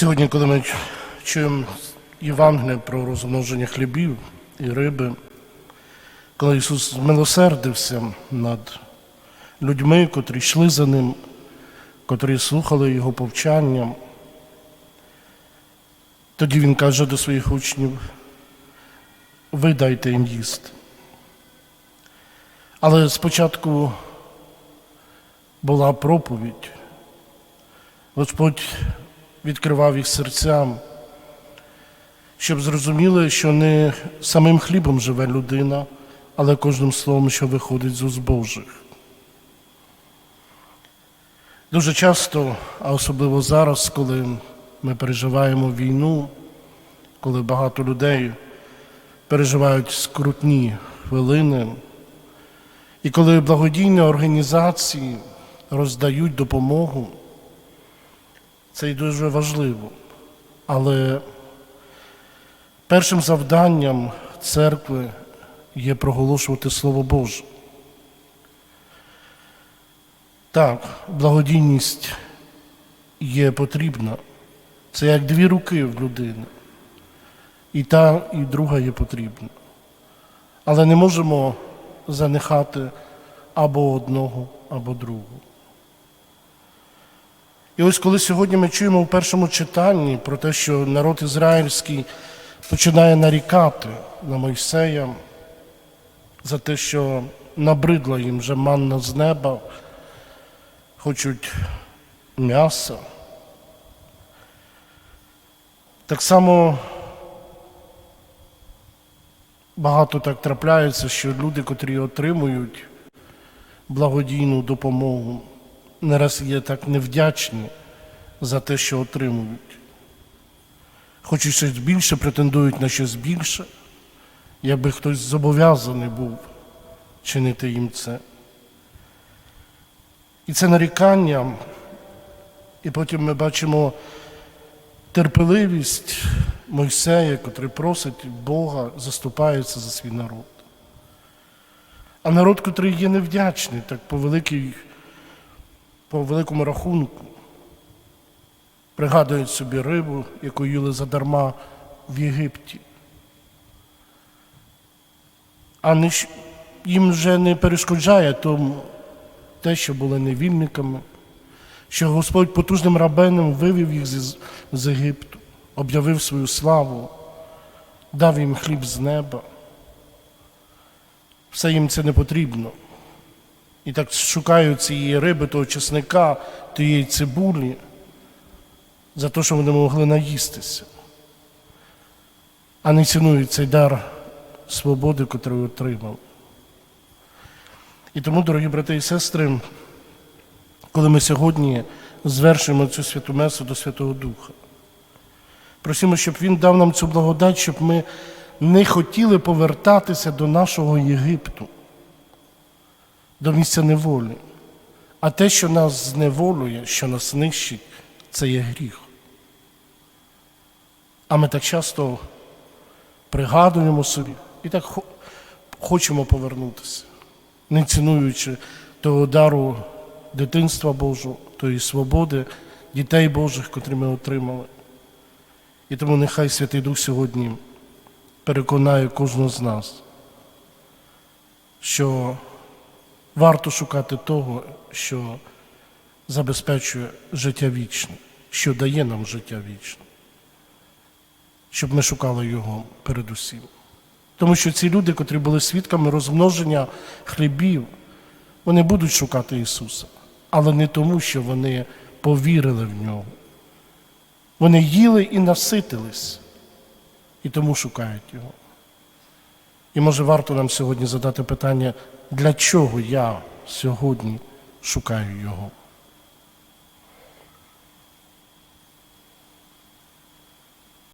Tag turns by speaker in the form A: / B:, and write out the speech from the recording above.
A: Сьогодні, коли ми чуємо Євангеліє про розмноження хлібів і риби, коли Ісус змилосердився над людьми, котрі йшли за Ним, котрі слухали Його повчання, тоді Він каже до своїх учнів, ви дайте їм їсти. Але спочатку була проповідь. Господь відкривав їх серцям, щоб зрозуміли, що не самим хлібом живе людина, але кожним словом, що виходить з уст Божих. Дуже часто, а особливо зараз, коли ми переживаємо війну, коли багато людей переживають скрутні хвилини, і коли благодійні організації роздають допомогу, це і дуже важливо. Але першим завданням церкви є проголошувати Слово Боже. Так, благодійність є потрібна. Це як дві руки в людини. І та, і друга є потрібна. Але не можемо занехати або одного, або другого. І ось коли сьогодні ми чуємо в першому читанні про те, що народ ізраїльський починає нарікати на Мойсея за те, що набридла їм вже манна з неба, хочуть м'яса. Так само багато так трапляється, що люди, котрі отримують благодійну допомогу, не раз є так невдячні за те, що отримують. Хочуть щось більше, претендують на щось більше, якби хтось зобов'язаний був чинити їм це. І це нарікання, і потім ми бачимо терпеливість Мойсея, котрий просить Бога, заступається за свій народ. А народ, котрий є невдячний, так по великій по великому рахунку. Пригадують собі рибу, яку їли задарма в Єгипті. А їм вже не перешкоджає тому те, що були невільниками, що Господь потужним рабеном вивів їх з, з Єгипту, об'явив свою славу, дав їм хліб з неба. Все їм це не потрібно. І так шукають цієї риби, того чесника, тієї цибулі, за те, що вони могли наїстися, а не цінують цей дар свободи, який отримали. І тому, дорогі брати і сестри, коли ми сьогодні звершуємо цю святу месу до Святого Духа, просимо, щоб Він дав нам цю благодать, щоб ми не хотіли повертатися до нашого Єгипту до місця неволі. А те, що нас зневолює, що нас нищить, це є гріх. А ми так часто пригадуємо собі і так хочемо повернутися, не цінуючи того дару дитинства Божого, тої свободи, дітей Божих, котрі ми отримали. І тому нехай Святий Дух сьогодні переконає кожного з нас, що варто шукати того, що забезпечує життя вічне, що дає нам життя вічне, щоб ми шукали його передусім. Тому що ці люди, котрі були свідками розмноження хлібів, вони будуть шукати Ісуса, але не тому, що вони повірили в нього. Вони їли і наситились, і тому шукають Його. І може варто нам сьогодні задати питання, для чого я сьогодні шукаю Його?